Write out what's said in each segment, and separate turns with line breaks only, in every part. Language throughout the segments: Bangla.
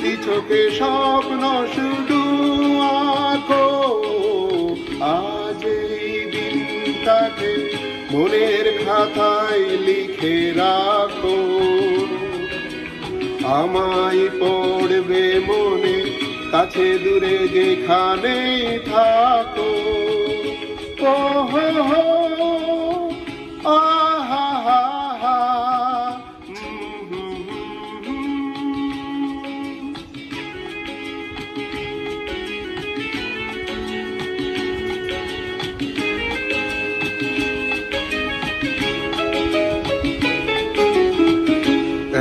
দুটি চোখে স্বপ্ন শুধু আঁকো। আজ এই দিনটাকে মনের খাতায় লিখে রাখো। আমায় পড়বে মনে, কাছে দূরে যেখানে থাকো।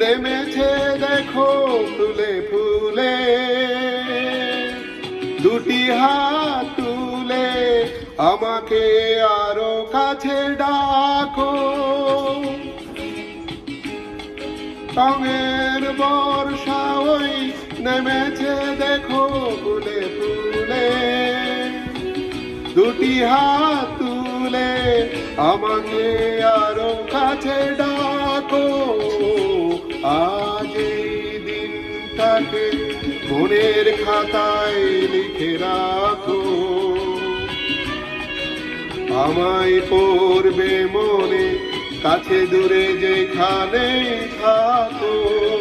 নেমেছে দেখো, ফুলে ফুলে। দুটি হাত তুলে আমাকে আরও কাছে ডাকো। রঙের বর্ষা ওই নেমেছে দেখো, ফুলে ফুলে। দুটি হাত তুলে আমাকে আরও কাছে ডাকো। মনের খাতায় লিখে রাখো। আমায় পড়বে মনে কাছে দূরে যেখানে থাকো।